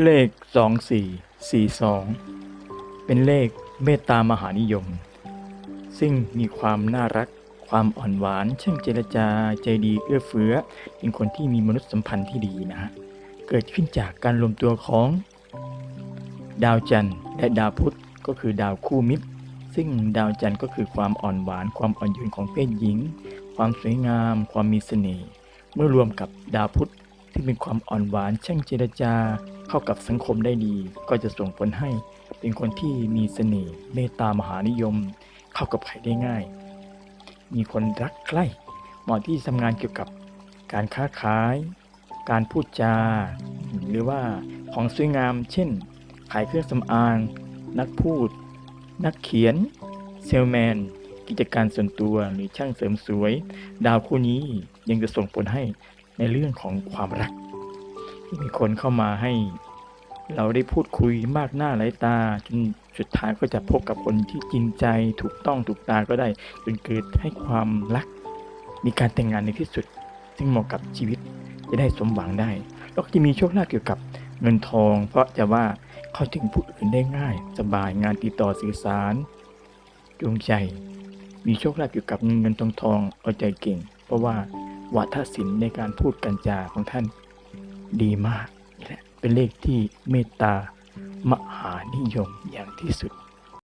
เลขสองสี่สี่สองเป็นเลขเมตตามหานิยม ซึ่งมีความน่ารัก ความอ่อนหวานช่างเจรจาใจดีเอื้อเฟื้อ เป็นคนที่มีมนุษยสัมพันธ์ที่ดีนะฮะ เกิดขึ้นจากการรวมตัวของ ดาวจันทร์และดาวพุธก็คือดาวคู่มิตร ซึ่งดาวจันทร์ก็คือความอ่อนหวาน ความอ่อนโยนของเพศหญิง ความสวยงาม ความมีเสน่ห์ เมื่อรวมกับดาวพุธที่เป็นความอ่อนหวานช่างเจรจา เข้ากับสังคมได้ดี ก็จะส่งผลให้เป็นคนที่มีเสน่ห์เมตตามหานิยม เข้ากับใครได้ง่าย มีคนรักใคร่เหมาะที่ทำงานเกี่ยวกับการค้าขาย การพูดจา หรือว่าของสวยงาม เช่น ขายเครื่องสำอาง นักพูด นักเขียน เซลแมน กิจการส่วนตัวหรือช่างเสริมสวย ดาวคู่นี้ยังจะส่งผลให้ในเรื่องของความรัก ที่มีคนเข้ามาให้ เราได้พูดคุยมากหน้าหลายตา จนสุดท้ายก็จะพบกับคนที่จริงใจถูกต้องถูกตาก็ได้ จนเกิดให้ความรัก มีการแต่งงานในที่สุด ซึ่งเหมาะกับชีวิตจะได้สมหวังได้ แล้วก็จะมีโชคลาภเกี่ยวกับเงินทอง เพราะจะว่าเข้าถึงผู้อื่นได้ง่าย สบายงานติดต่อสื่อสารดวงใจมีโชคลาภเกี่ยวกับเงินเงินทองทองเอาใจเก่ง เพราะว่าวาทศิลป์ในการพูดกันจาของท่าน ดีมากนี่แหละเป็นเลขที่เมตตามหานิยมอย่างที่สุด